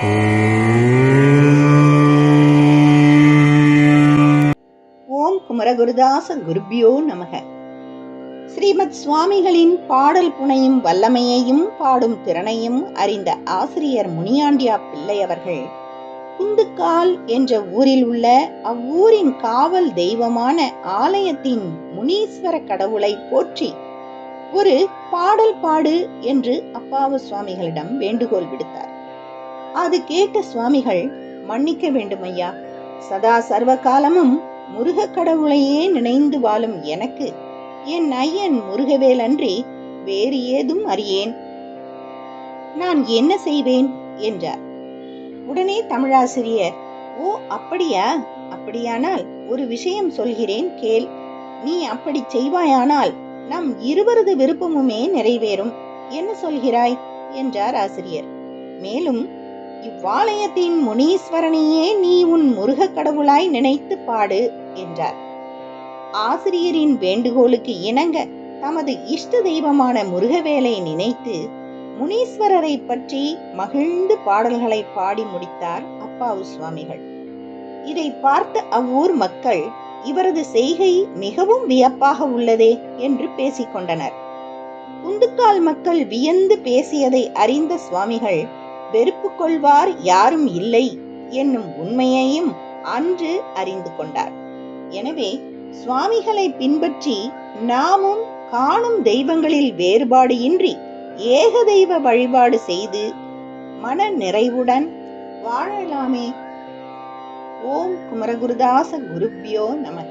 ஓம் குமரகுருதாச குருபியோ நமக. ஸ்ரீமத் சுவாமிகளின் பாடல் புனையும் வல்லமையையும் பாடும் திறனையும் அறிந்த ஆசிரியர் முனியாண்டியா பிள்ளை அவர்கள் குந்துக்கால் என்ற ஊரில் உள்ள அவ்வூரின் காவல் தெய்வமான ஆலயத்தின் முனீஸ்வர கடவுளை போற்றி ஒரு பாடல் பாடு என்று அப்பாவு சுவாமிகளிடம் வேண்டுகோள் விடுத்தார். அது கேட்ட சுவாமிகள் மன்னிக்க வேண்டும் ஐயா சதா சர்வ காலமும் முருக கடவுளையே நினைந்து வாழும் எனக்கு என் ஐயன் முருகவேல் அன்றி வேறு ஏதும் அறியேன். நான் என்ன செய்வேன்? என்றார். உடனே தமிழாசிரியர் ஓ அப்படியா? அப்படியானால் ஒரு விஷயம் சொல்கிறேன் கேள். நீ அப்படி செய்வாயானால் நம் இருவரது விருப்பமுமே நிறைவேறும். என்ன சொல்கிறாய்? என்றார் ஆசிரியர். மேலும் இவ்வாலயத்தின் முனீஸ்வரனையே நீ உன் முருக கடவுளாய் நினைத்து பாடு என்றார். ஆசிரியரின் வேண்டுகோளுக்கு இணங்க தமது இஷ்ட தெய்வமான முருகவேலை நினைத்து முனீஸ்வரரை பற்றி மகிழ்ந்து பாடல்களை பாடி முடித்தார் அப்பாவு சுவாமிகள். இதை பார்த்த அவ்வூர் மக்கள் இவரது செய்கை மிகவும் வியப்பாக உள்ளதே என்று பேசிக்கொண்டனர் குந்துக்கால் மக்கள் வியந்து பேசியதை அறிந்த சுவாமிகள் வெறுப்பு கொள்வார் யாரும் இல்லை என்னும் உண்மையையும் அன்று அறிந்து கொண்டார். எனவே சுவாமிகளை பின்பற்றி நாமும் காணும் தெய்வங்களில் வேறுபாடு இன்றி ஏக தெய்வ வழிபாடு செய்து மன நிறைவுடன் வாழலாமே. ஓம் குமரகுருதாச குருப்பியோ நமக.